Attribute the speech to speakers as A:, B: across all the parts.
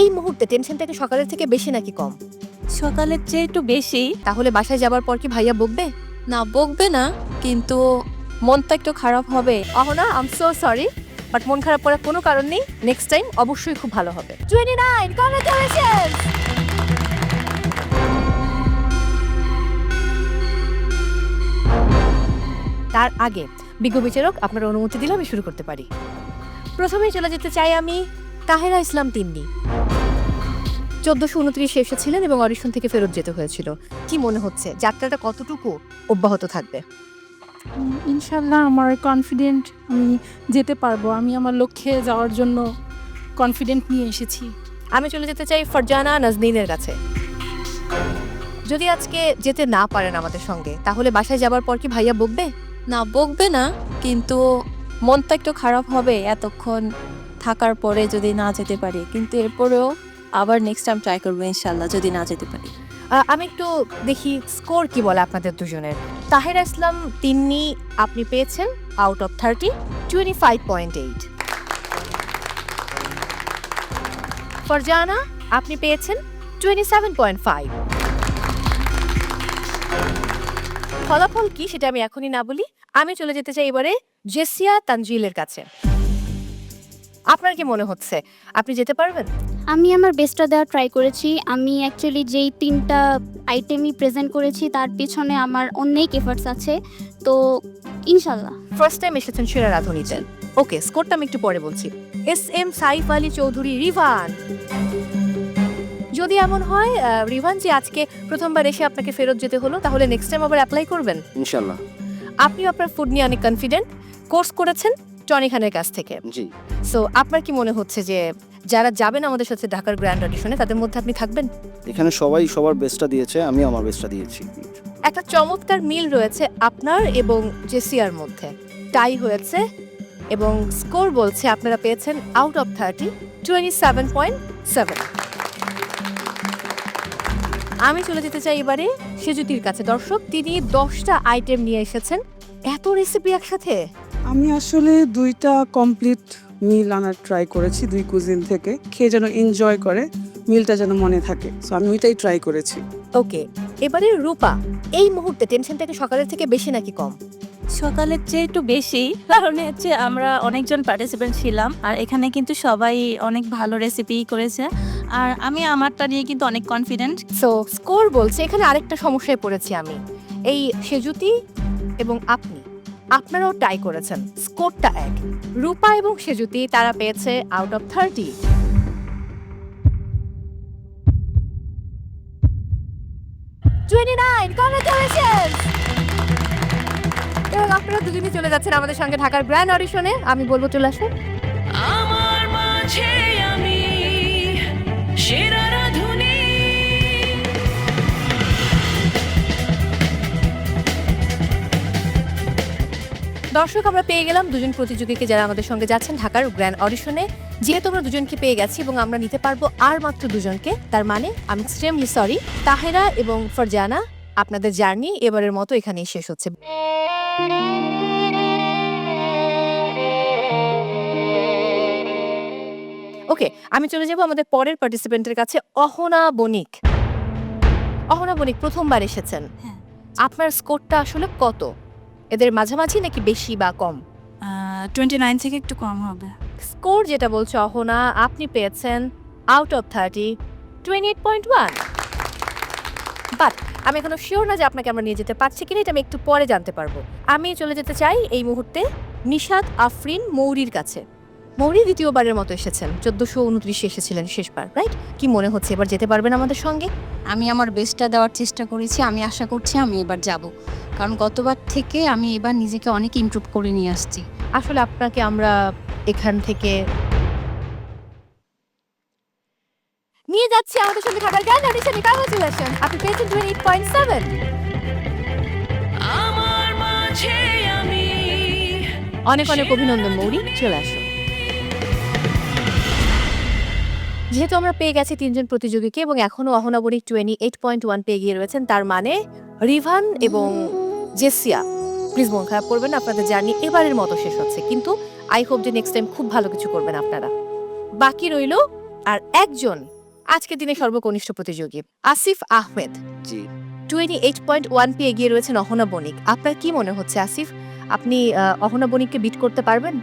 A: এই মুহূর্তে টেনশনটা কি সকালের থেকে বেশি নাকি কম?
B: সকালের চেয়ে একটু বেশি।
A: তাহলে বাসায় যাবার পর কি ভাইয়া বকবে?
B: না বকবে না কিন্তু মনটা একটু খারাপ হবে।
A: অহনা আম সো সরি বাট মন খারাপ করার কোনো কারণ নেই। নেক্সট টাইম অবশ্যই খুব ভালো হবে। টোয়েন্টি নাইন তার আগে বিজ্ঞ বিচারক আপনার অনুমতি দিলে আমি শুরু করতে পারি। প্রথমেই চলে যেতে চাই আমি তাহেরা ইসলাম তিন্নি। চোদ্দশো উনত্রিশে এসেছিলেন এবং অডিশন থেকে ফেরত যেতে হয়েছিল। কি মনে হচ্ছে? যাত্রাটা কতটুকু অব্যাহত থাকবে?
C: ইনশাল্লাহ আমার কনফিডেন্ট আমি যেতে পারব। আমি আমার লক্ষ্যে যাওয়ার জন্য কনফিডেন্ট নিয়ে এসেছি।
A: আমি চলে যেতে চাই ফরজানা নাজনীনের কাছে। যদি আজকে যেতে না পারেন আমাদের সঙ্গে তাহলে বাসায় যাবার পর কি ভাইয়া বকবে?
B: না বকবে না কিন্তু মনটা একটু খারাপ হবে এতক্ষণ থাকার পরে যদি না যেতে পারি। কিন্তু এরপরেও আবার নেক্সট টাইম ট্রাই করব ইনশাল্লাহ যদি না যেতে পারি।
A: আমি একটু দেখি স্কোর কি বলে আপনাদের দুজনের। তাহেরা ইসলাম তিন্নি, আপনি পেয়েছেন out of thirty twenty five point eight Farzana, আপনি পেয়েছেন টোয়েন্টি সেভেন পয়েন্ট ফাইভ ফলাফল কি সেটা আমি এখনই না বলি, আমি চলে যেতে চাই এবারে জেসিয়া তানজিলের কাছে। আপনার কি মনে হচ্ছে? আপনি যেতে পারবেন?
D: আমি আমার বেস্টটা দেওয়ার ট্রাই করেছি। আমি অ্যাকচুয়ালি যেই তিনটা আইটেমই প্রেজেন্ট করেছি তার পিছনে আমার অনেক এফার্টস আছে। তো ইনশাল্লাহ
A: ফার্স্ট টাইম এসেছেন সেরা রাধুনিতে ওকে স্কোরটা আমি একটু পরে বলছি। S M Saif Ali Chowdhury Rivan. যদি এমন হয় রিভান যে আজকে প্রথমবার এসে আপনাকে ফেরত যেতে হলো তাহলে নেক্সট টাইম আবার অ্যাপ্লাই করবেন?
E: ইনশাল্লাহ
A: আপনি আপনার ফুড নিয়ে অনেক কনফিডেন্ট কোর্স করেছেন? টনি খানের কাছ থেকে।
E: জি।
A: সো আপনার কি মনে হচ্ছে যে যারা যাবেন আমাদের সাথে ঢাকার গ্র্যান্ড অডিশনে তাদের মধ্যে আপনি থাকবেন?
E: এখানে সবাই সবার বেস্টটা দিয়েছে আমি আমার বেস্টটা দিয়েছি।
A: একটা চমৎকার মিল রয়েছে আপনার এবং জেসিয়ার মধ্যে। টাই হয়েছে এবং স্কোর বলছে আপনারা পেয়েছেন out of thirty twenty seven point seven আমি চলে যেতে চাই এবারে সেজুতির কাছে। দর্শক তিনি দশটা আইটেম নিয়ে এসেছেন। এত রেসিপি একসাথে?
F: আমি আসলে দুইটা কমপ্লিট মিল আনার ট্রাই করেছি দুই কুজিন থেকে। খেয়ে যেন এনজয় করে মিলটা যেন মনে থাকে। সো আমি ওইটাই ট্রাই করেছি।
A: ওকে এবারে রূপা এই মুহূর্তে টেনশনটাকে সকালের থেকে বেশি নাকি কম?
B: সকালের চেয়ে একটু বেশি কারণ হচ্ছে আমরা অনেকজন পার্টিসিপেন্ট ছিলাম আর এখানে কিন্তু সবাই অনেক ভালো রেসিপি করেছে। আর আমি আমারটা নিয়ে কিন্তু অনেক কনফিডেন্ট
A: সো স্কোর বলছে এখানে আরেকটা সমস্যায় পড়েছি আমি। এই সেজুতি এবং আপনি। আপনারাও টাই করেছেন। স্কোরটা এক। রূপা এবং সেজুতি, তারা পেয়েছে আউট অফ থার্টি এবং আপনারা দুজনই চলে যাচ্ছেন আমাদের সঙ্গে ঢাকার গ্র্যান্ড অডিশনে আমি বলব, চলে আসুন।
G: আমার মাঝে
A: দর্শক আমরা পেয়ে গেলাম দুজন প্রতিযোগীকে যারা আমাদের সঙ্গে যাচ্ছেন ঢাকার গ্র্যান্ড অডিশনে। যেহেতু আমরা দুজনকে পেয়ে গেছি এবং আমরা নিতে পারব আর মাত্র দুজনকে তার মানে আমি এক্সট্রিমলি সরি তাহেরা এবং ফরজানা আপনাদের জার্নি এবারের মতো এখানেই শেষ হচ্ছে। ওকে আমি চলে যাব আমাদের পরের পার্টিসিপেন্টের কাছে অহনা বণিক। অহনা বণিক প্রথমবার এসেছেন।
B: হ্যাঁ।
A: আপনার স্কোরটা আসলে কত? এদের মাঝামাঝি নাকি বেশি বা কম?
B: টোয়েন্টি নাইন থেকে একটু কম হবে।
A: স্কোর যেটা বলছে অহনা আপনি পেয়েছেন out of thirty twenty eight point one but আমি এখনও শিওর না যে আপনাকে আমরা নিয়ে যেতে পারছি কিনা এটা আমি একটু পরে জানতে পারব। আমি চলে যেতে চাই এই মুহূর্তে নিশাদ আফরিন মৌরির কাছে। মৌরি দ্বিতীয়বারের মতো এসেছেন চোদ্দশো উনত্রিশে এসেছিলেন শেষবার রাইট কি মনে হচ্ছে এবার যেতে পারবেন আমাদের সঙ্গে?
H: আমি আমার বেস্টটা দেওয়ার চেষ্টা করেছি আমি আশা করছি আমি এবার যাব। কারণ গতবার থেকে আমি এবার নিজেকে অনেক ইমপ্রুভ করে নিয়ে আসছি।
A: আসলে আপনাকে আমরা এখান থেকে নিয়ে যাচ্ছি আমাদের সঙ্গে ঢাকার গান অডিশনে কংগ্রেচুলেশন আপনি পেয়েছেন টোয়েন্টি এইট পয়েন্ট সেভেন
G: আমার মাঝে আমি
A: অনেক অনেক অভিনন্দন মৌরি। চলে আসুন যেহেতু আমরা পেয়ে গেছি তিনজন প্রতিযোগীকে এবং এখনও অহনাবরী টোয়েন্টি এইট পয়েন্ট ওয়ান পেয়ে গিয়ে রয়েছেন তার মানে রিভান এবং জেসিয়া প্লিজ মন খারাপ করবেন আপনাদের জার্নি এবারের মতো শেষ হচ্ছে। কিন্তু আই হোপ যে নেক্সট টাইম খুব ভালো কিছু করবেন আপনারা। বাকি রইল আর একজন আজকের দিনে সর্বকনিষ্ঠ প্রতিযোগী আসিফ আহমেদ।
E: জি।
A: টোয়েন্টি এইট পয়েন্ট ওয়ান পি এগিয়ে রয়েছেন অহনা বণিক। আপনার কি মনে হচ্ছে আসিফ? আপনি অহনা বণিককে বিট করতে পারবেন?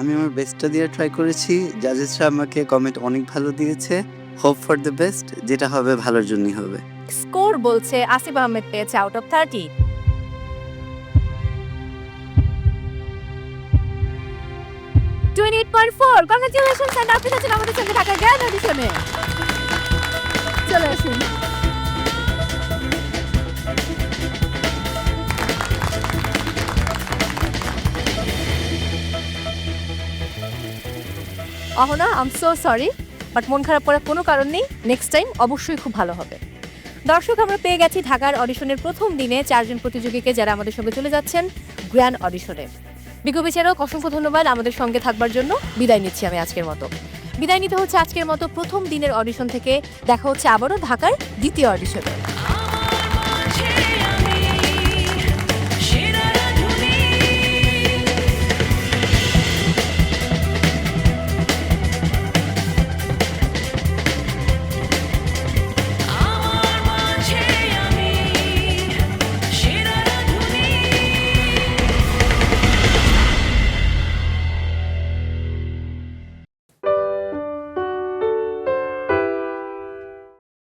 I: আমি আমার বেস্টটা দিয়ে ট্রাই করেছি। জাজেসরা আমাকে কমেন্ট অনেক ভালো দিয়েছে। হোপ ফর দ্য বেস্ট যেটা হবে ভালোর জন্যই হবে।
A: স্কোর বলছে আসিফ আহমেদ পেয়েছে out of thirty twenty eight point four. Congratulation and আপনি আছেন আমাদের সঙ্গে থাকা জ্ঞান অডিশনে চলে আসুন। অহনা আম সো সরি বাট মন খারাপ করার কোনো কারণ নেই। নেক্সট টাইম অবশ্যই খুব ভালো হবে। দর্শক, আমরা পেয়ে গেছি ঢাকার অডিশনের প্রথম দিনে চারজন প্রতিযোগীকে যারা আমাদের সঙ্গে চলে যাচ্ছেন গ্র্যান্ড অডিশনে বিকো বিচারক, অসংখ্য ধন্যবাদ আমাদের সঙ্গে থাকবার জন্য। বিদায় নিচ্ছি আমি আজকের মতো। বিদায় নিতে হচ্ছে আজকের মতো প্রথম দিনের অডিশন থেকে। দেখা হচ্ছে আবারও ঢাকার দ্বিতীয় অডিশনে।